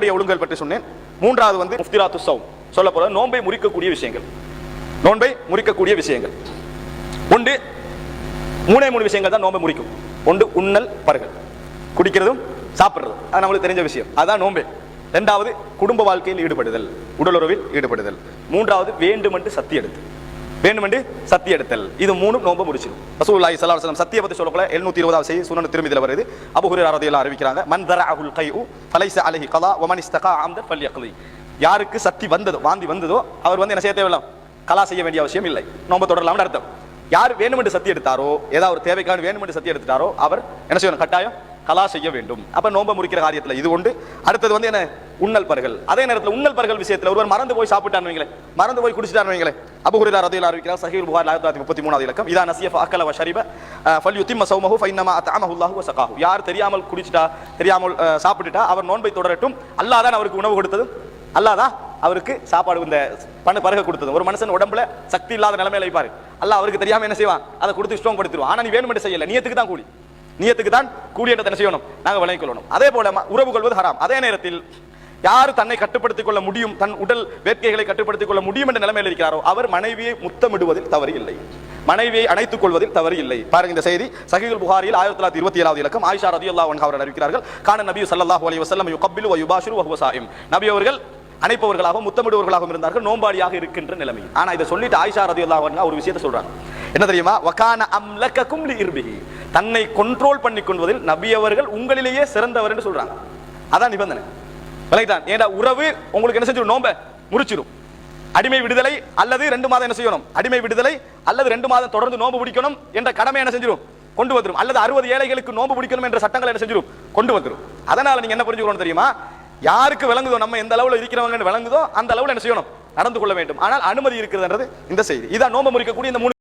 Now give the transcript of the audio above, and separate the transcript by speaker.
Speaker 1: ஒழுங்கல் பற்றி சொன்னேன். மூன்றாவது வந்து முஃப்திராத்து சௌம். சொல்ல போற நோன்பை முறிக்கக்கூடிய விஷயங்கள். நோன்பை முறிக்கக்கூடிய விஷயங்கள். ஒன்று மூணே மூணு விஷயங்கள் தான் நோன்பை முறிக்கும். ஒன்று உண்ணல் பருகல். குடிக்கிறதும் சாப்பிட்றதும். அது நம்மளுக்கு தெரிஞ்ச விஷயம். அதான் நோன்பே. ரெண்டாவது குடும்ப வாழ்க்கையில் ஈடுபடுதல். உடலுறவில் ஈடுபடுதல். மூன்றாவது வேண்டுமென்று சத்தி எடுத்து வேண்டுமென்று சத்திய எடுத்தல். இது மூணும் நோன்பு முடிச்சிடும். ரசூல்லாய் ஸல்லல்லாஹு அலைஹி வஸல்லம் சத்திய பத்தி சொல்லப்போல 720வது செய்தி சுனன் திருமதியில வருது. அபுஹுரி ஹுரைரா அறிவிக்கிறாங்க அறிவிக்கிறாங்க மன் கை உ தலைச அலஹி கலா வ மன் இஸ்தகா அம்தன் ஃபல்யக்லி யாருக்கு சக்தி வந்ததோ வாந்தி வந்ததோ அவர் வந்து என்ன செய்ய தேவையில்லை? கலா செய்ய வேண்டிய அவசியம் இல்லை. நோன்பு தொடரலாம்னு அர்த்தம். யார் வேணுமென்று சத்தி எடுத்தாரோ ஏதாவது ஒரு தேவைக்கான வேணுமென்று சத்தி எடுத்துட்டாரோ அவர் என்ன செய்யணும்? கட்டாயம் கலா செய்ய வேண்டும். அப்ப நோன்பை முறிக்கிற காரியத்துல இது உண்டு. அடுத்தது வந்து என்ன? உண்ணல் பர்கள் அதே நேரத்தில் உண்ணல் பர்கள் விஷயத்தில் ஒருவர் மறந்து போய் சாப்பிட்டான்னு மறந்து போய் குடிச்சிட்டான்னு வைங்களேன். அபு அறிவிக்கிறார் சஹீர் புகார் ஆயிரத்தி தொள்ளாயிரத்தி முப்பத்தி மூணாவது இலக்கம். இதான் நசியஃப் அக்கல வ ஷரிப ஃபல் யுத்திம்ம சௌமஹு ஃபைனமா அத்அமஹு சகாஹு. யார் தெரியாமல் குடிச்சிட்டா தெரியாமல் சாப்பிட்டுட்டா அவர் நோன்பை தொடரட்டும். அல்லாஹ் தான் அவருக்கு உணவு கொடுத்தது அல்லாதான் அவருக்கு சாப்பாடு இந்த பண்ண பருக கொடுத்தது ஒரு மனுஷன் உடம்புல சக்தி இல்லாத நிலைமையில வைப்பாரு அல்ல அவருக்கு தெரியாம என்ன செய்வான்? அதை கொடுத்து ஸ்ட்ராங் படுத்திடுவான் ஆனா நீ வேணுமென்று செய்யல. நியத்துக்கு தான் கூலி. நியத்துக்கு தான் கூடிய என்ன செய்யணும்? நாங்கள் விளங்கிக் கொள்ளணும். அதே போல உறவு கொள்வது ஹராம். அதே நேரத்தில் யார் தன்னை கட்டுப்படுத்திக் கொள்ள முடியும் தன் உடல் வேட்கைகளை கட்டுப்படுத்திக் கொள்ள முடியும் என்ற நிலைமையில் இருக்கிறாரோ அவர் மனைவியை முத்தமிடுவதில் தவறு இல்லை மனைவியை அணைத்துக் கொள்வதில் தவறு இல்லை பாருங்க இந்த செய்தி. சகிகள் புகாரில் ஆயிரத்தி தொள்ளாயிரத்தி இருபத்தி ஏழாவது இலக்கம். ஆயிஷா ரதி அல்லா அவர்கள் அறிவிக்கிறார்கள் கான நபி சல்லாஹூ அலி வசல்லம் கபில் வ யுபாஷிரு நபி அவர்கள் அணைப்பவர்களாகவும் முத்தமிடுவர்களாகவும் இருந்தார்கள் நோம்பாடியாக இருக்கின்ற நிலைமை ஆனா இதை சொல்லிட்டு ஆயிஷா ரதி அல்லா ஒரு விஷயத்தை சொல்றாங்க. என்ன தெரியுமா? வகான அம்லக்கக்கும் இர்பிஹி. தன்னை கண்ட்ரோல் பண்ணி கொள்வதில் நபி அவர்கள் உங்களிலேயே சிறந்தவர் என்று சொல்றாங்க. அதான் நிபந்தனை. விளங்கிட்டான். ஏண்டா உறவு உங்களுக்கு என்ன செஞ்சிடும்? நோம்ப முறிச்சிடும். அடிமை விடுதலை அல்லது ரெண்டு மாதம் என்ன செய்யணும்? அடிமை விடுதலை அல்லது ரெண்டு மாதம் தொடர்ந்து நோன்பு பிடிக்கணும் என்ற கடமை என்ன செஞ்சிடும்? கொண்டு வந்துடும் அல்லது அறுபது ஏழைகளுக்கு நோன்பு பிடிக்கணும் என்ற சட்டங்களை என்ன செஞ்சிடும்? கொண்டு வந்துரும். அதனால நீங்க என்ன புரிஞ்சுக்கணும் தெரியுமா? யாருக்கு விளங்குதோ நம்ம எந்த அளவில் இருக்கிறவங்க விளங்குதோ அந்த அளவில் என்ன செய்யணும்? நடந்து கொள்ள வேண்டும். ஆனால் அனுமதி இருக்கிறதுன்றது இந்த செய்தி. இதான் நோன்பு முறிக்கக்கூடிய இந்த மூணு